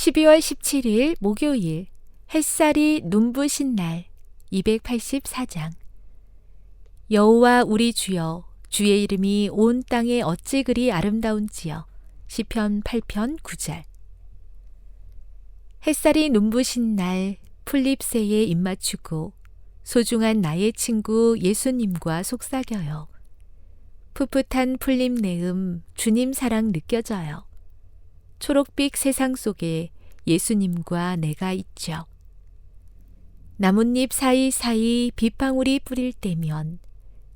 12월 17일 목요일 햇살이 눈부신 날 284장 여호와 우리 주여 주의 이름이 온 땅에 어찌 그리 아름다운지요 시편 8편 9절 햇살이 눈부신 날 풀립새에 입맞추고 소중한 나의 친구 예수님과 속삭여요. 풋풋한 풀잎 내음 주님 사랑 느껴져요. 초록빛 세상 속에 예수님과 내가 있죠. 나뭇잎 사이사이 빗방울이 뿌릴 때면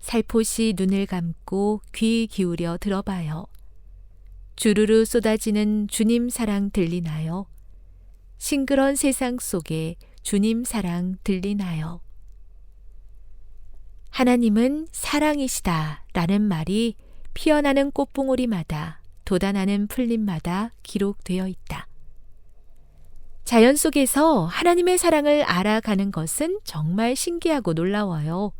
살포시 눈을 감고 귀 기울여 들어봐요. 주르르 쏟아지는 주님 사랑 들리나요? 싱그런 세상 속에 주님 사랑 들리나요? 하나님은 사랑이시다 라는 말이 피어나는 꽃봉오리마다 돋아나는 풀잎마다 기록되어 있다. 자연 속에서 하나님의 사랑을 알아가는 것은 정말 신기하고 놀라워요.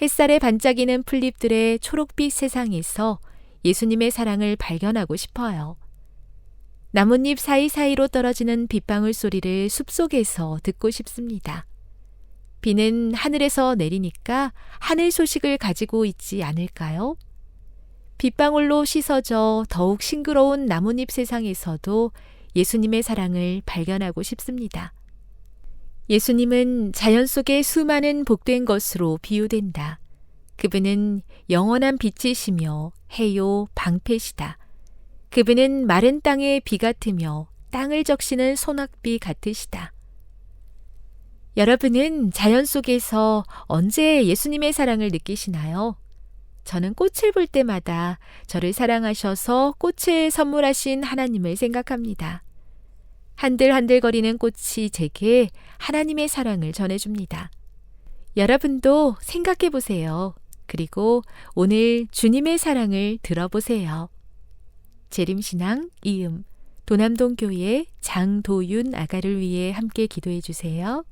햇살에 반짝이는 풀잎들의 초록빛 세상에서 예수님의 사랑을 발견하고 싶어요. 나뭇잎 사이사이로 떨어지는 빗방울 소리를 숲속에서 듣고 싶습니다. 비는 하늘에서 내리니까 하늘 소식을 가지고 있지 않을까요? 빗방울로 씻어져 더욱 싱그러운 나뭇잎 세상에서도 예수님의 사랑을 발견하고 싶습니다. 예수님은 자연 속의 수많은 복된 것으로 비유된다. 그분은 영원한 빛이시며 해요 방패시다. 그분은 마른 땅의 비 같으며 땅을 적시는 소낙비 같으시다. 여러분은 자연 속에서 언제 예수님의 사랑을 느끼시나요? 저는 꽃을 볼 때마다 저를 사랑하셔서 꽃을 선물하신 하나님을 생각합니다. 한들한들거리는 꽃이 제게 하나님의 사랑을 전해줍니다. 여러분도 생각해 보세요. 그리고 오늘 주님의 사랑을 들어보세요. 재림신앙 이음 도남동 교회 장도윤 아가를 위해 함께 기도해 주세요.